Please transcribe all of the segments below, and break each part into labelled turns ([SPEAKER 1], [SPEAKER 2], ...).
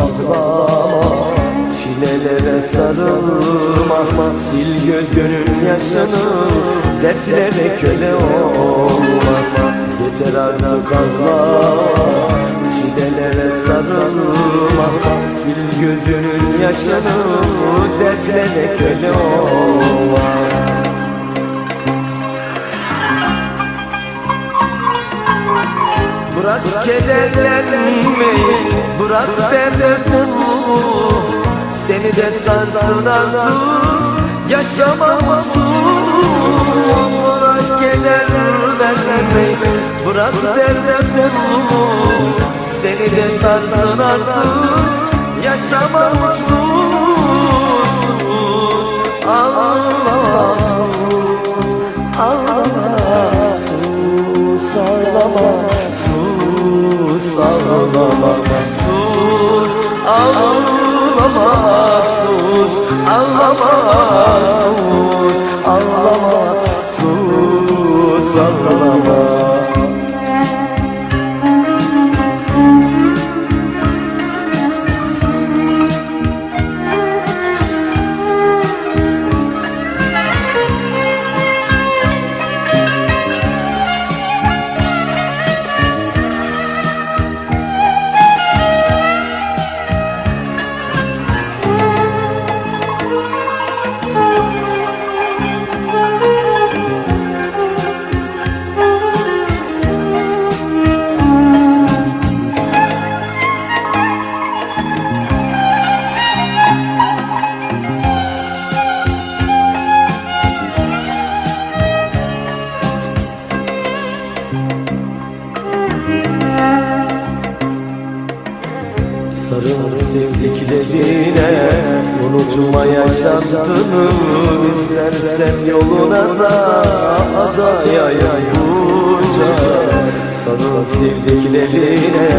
[SPEAKER 1] ağlama Çilelere sarılma Sil gözünün yaşını. Dertlere köle olma Yeter artık ağlama Çilelere sarılma Sil gözünün yaşını. Dertlere köle olma Bırak kederlenmeyi Bırak derde kulu Seni de sarsın artık Yaşama mutluluğu Bırak kederlenmeyi Bırak derde kulu Seni de sarsın artık Yaşama mutluluğu Ağlama sus Ağlama sus Ağlama Ağlama sus Ağlama sus Ağlama sus Ağlama sus Ağlama yaşantını İstersen yoluna da Adaya yayuca Sarıl sevdiklerine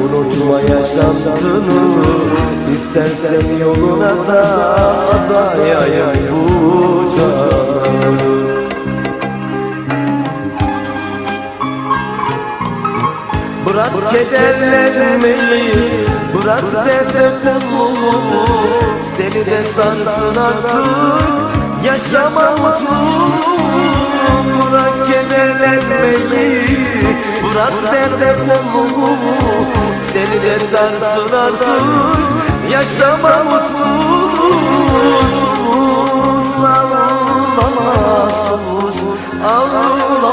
[SPEAKER 1] Unutma yaşantını İstersen yoluna da Adaya yayuca Bırak kederlenmeyi Bırak derde kulluğu Seni de sarsın artık. Yaşama mutluluğu Bırak kederlenmeyi Bırak derde kulluğu Seni de sarsın artık. Yaşama mutluluğu Sus ağlama sus Ağlama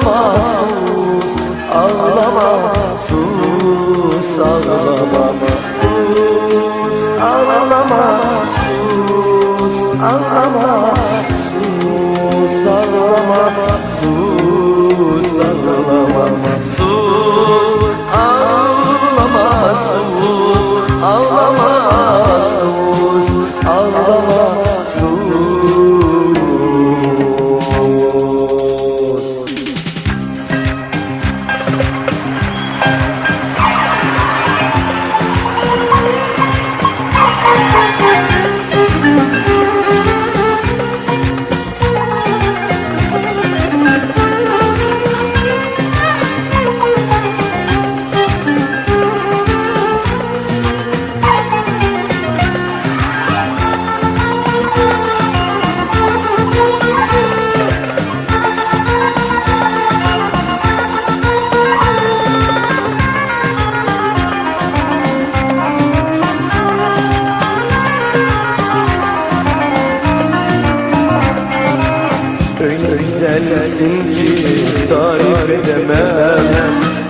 [SPEAKER 1] ki tarif edemem.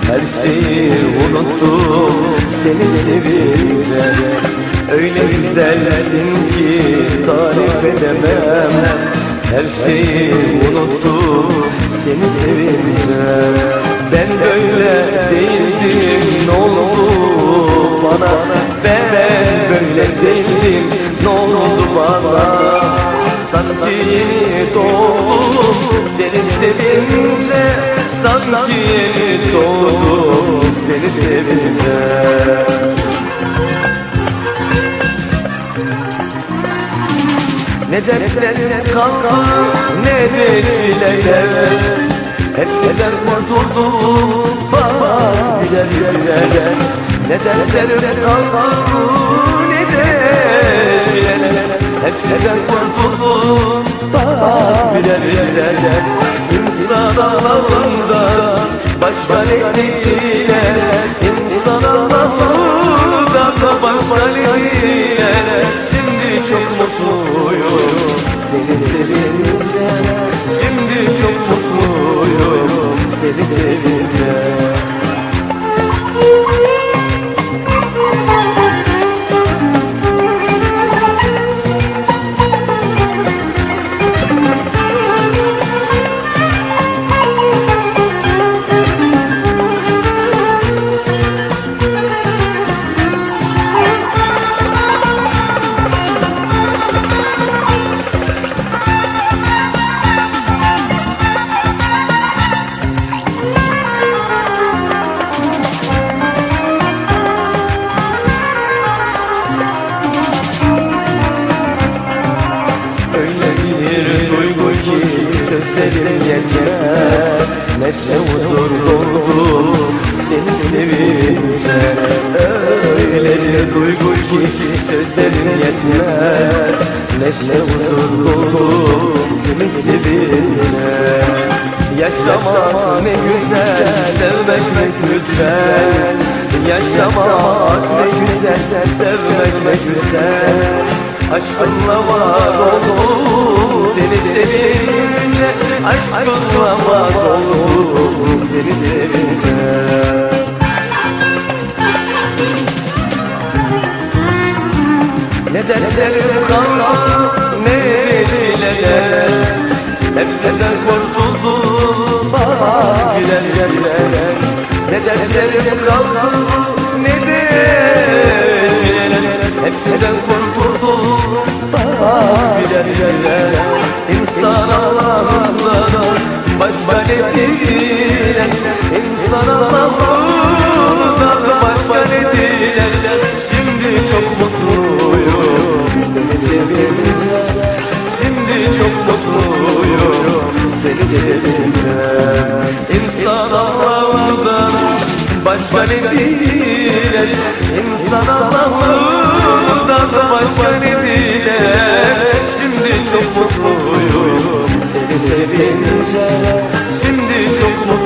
[SPEAKER 1] Her şeyi unuttum seni sevince. Öyle güzelsin ki tarif edemem. Her şeyi unuttum seni sevince. Ben böyle değildim ne oldu bana? Ben böyle değildim ne oldu bana Sanki yeni doğdum seni sevince Sanki yeni doğdum seni sevince. Ne dertlerim kaldı ne de çileler Hepsinden kurtuldum bak gider gider Ne dertlerim kaldı ne de çileler Hepsi neden kurtuldum Bak birer birer İnsan Allah'ından başka ne diler İnsan Allah'ından başka ne diler Şimdi çok mutluyum. Seni sevince Şimdi çok mutluyum. Seni sevince Öyle bir duygu ki sözlerim yetmez. Neşe huzur doldu seni sevince Yaşamak ne güzel, sevmek ne güzel. Yaşamak ne güzel, sevmek ne güzel. Aşkınla var oldum seni sevince. Aşkınla var oldum seni sevince Ne dertlerim kaldı ne çileler Hepsinden kurtuldum bak birer birer Ne dertlerim kaldı ne de çileler Hepsinden kurtuldum bak birer birer İnsan Allah'ından başka ne diler İnsan Allah'ından sevince İnsan Allah'ından başka ne diler İnsan Allah'ından başka ne diler Şimdi çok mutluyum seni sevince. Şimdi çok mutluyum